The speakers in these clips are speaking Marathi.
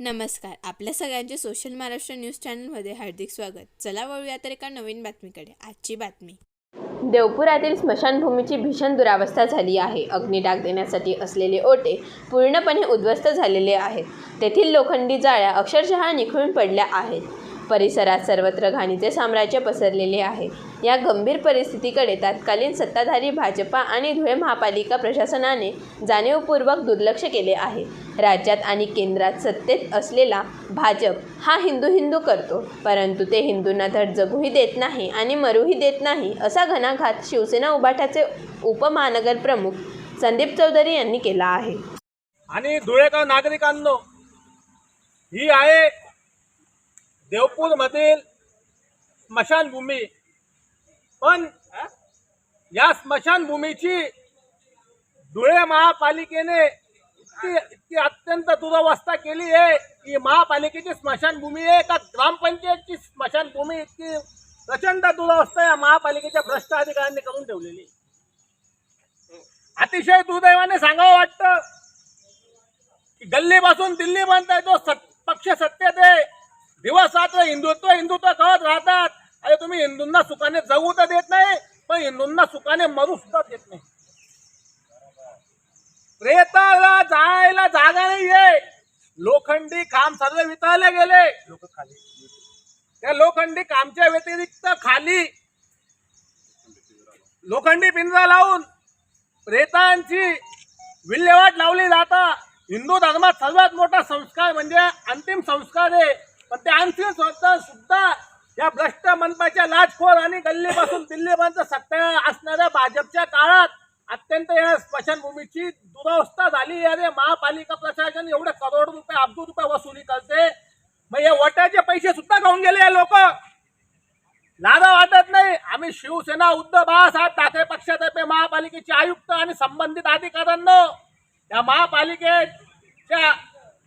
नमस्कार. आपल्या सगळ्यांचे सोशल महाराष्ट्र न्यूज चॅनलमध्ये हार्दिक स्वागत. चला वळूया तर एका नवीन बातमीकडे. आजची बातमी. देवपुरातील स्मशानभूमीची भीषण दुरावस्था झाली आहे. अग्निडाग देण्यासाठी असलेले ओटे पूर्णपणे उद्ध्वस्त झालेले आहेत. तेथील लोखंडी जाळ्या अक्षरशः निखळून पडल्या आहेत. परिसरात सर्वत्र घाणीचे साम्राज्य पसरलेले आहे. या गंभीर परिस्थितीकडे तत्कालीन सत्ताधारी भाजपा आणि धुळे महापालिका प्रशासनाने जाणीवपूर्वक दुर्लक्ष केले आहे. राज्यात आणि केंद्रात सत्तेत असलेला भाजप हा हिंदू हिंदू करतो. परंतु ते हिंदूंना धड जगूही देत नाही आणि मरूही देत नाही असा घणाघात शिवसेना उभाटाचे उपमहानगर प्रमुख संदीप चौधरी यांनी केला आहे. आणि धुळेकर नागरिकांनो ही आहे देवपूर मधील स्मशानभूमी. पण या स्मशानभूमीची धुळे महापालिकेने इतकी इतकी अत्यंत दुरवस्था केली आहे की महापालिकेची स्मशानभूमी आहे का ग्रामपंचायतची स्मशानभूमी इतकी प्रचंड दुरवस्था या महापालिकेच्या भ्रष्ट अधिकाऱ्यांनी करून ठेवलेली अतिशय दुर्दैवाने सांगावं वाटतं की गल्लीपासून दिल्ली म्हणताय तो सत पक्ष सत्तेत आहे दिवस रात्र हिंदुत्व हिंदुत्व करत राहतात. अरे तुम्ही हिंदूंना सुखाने जगू तर देत नाही पण हिंदूंना सुखाने मरू सुद्धा देत नाही. प्रेताला जायला जागा नाहीये. लोखंडी काम सर्व वितळले गेले. लोक खाली त्या लोखंडी कामच्या व्यतिरिक्त खाली लोखंडी पिंजरा लावून प्रेतांची विल्हेवाट लावली जाता. हिंदू धर्मात सर्वात मोठा संस्कार म्हणजे अंतिम संस्कार आहे. पण ते स्वतः सुद्धा या भ्रष्ट मनपाच्या लाचखोर आणि गल्लीपासून दिल्लीपर्यंत सत्ता असणाऱ्या भाजपच्या काळात अत्यंत या स्मशानभूमीची दुरवस्था झाली. अरे महापालिका प्रशासन एवढे करोड रुपये अब्दू रुपये वसुली करते. मग हे वटाचे पैसे सुद्धा घेऊन गेले हे लोक. लादा वाटत नाही. आम्ही शिवसेना उद्धव बाळासाहेब ठाकरे पक्षातर्फे महापालिकेचे आयुक्त आणि संबंधित अधिकाऱ्यांना या महापालिकेच्या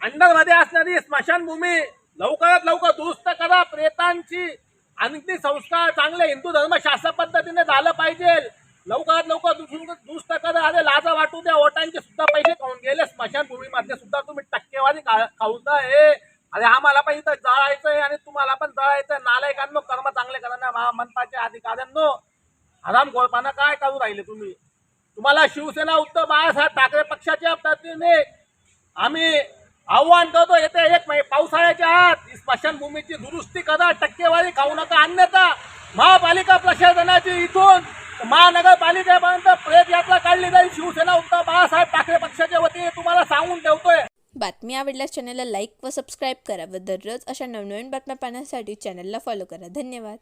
अंडरमध्ये असणारी स्मशानभूमी लवकरात लवकर दुरुस्त करा. प्रेतांची आणखी संस्कार चांगले हिंदू धर्मशास्त्र पद्धतीने झालं पाहिजे. लवकरात लवकर दुरुस्त दुरुस्त करा अरे लाजा वाटू द्या. ओटांचे सुद्धा पैसे खाऊन गेले. स्मशानभूमीमध्ये सुद्धा तुम्ही टक्केवारी खाऊताय अरे आम्हाला पण इथं जळायचंय आणि तुम्हाला पण जळायचंय. नालायकांनो कर्म चांगले करा महा मनपाच्या अधिकाऱ्यांनो आराम गोळपाना काय करू राहिले तुम्ही? तुम्हाला शिवसेना उत्तर बाळासाहेब ठाकरे पक्षाच्या पद्धतीने आम्ही आव्हान करतो येत्या एक म्हणजे पावसाळ्याच्या आत स्मशानभूमीची दुरुस्ती करा टक्केवारी खाऊ नका अन्यथा महापालिका प्रशासनाची इथून महानगरपालिकेपर्यंत प्रेत यात्रा काढली जाईल. शिवसेना उद्धव बाळासाहेब ठाकरे पक्षाच्या वतीने तुम्हाला सांगून ठेवतोय. बातमी आवडल्यास चॅनलला लाईक व सबस्क्राईब करा व दररोज अशा नवनवीन बातम्या पाहण्यासाठी चॅनलला फॉलो करा. धन्यवाद.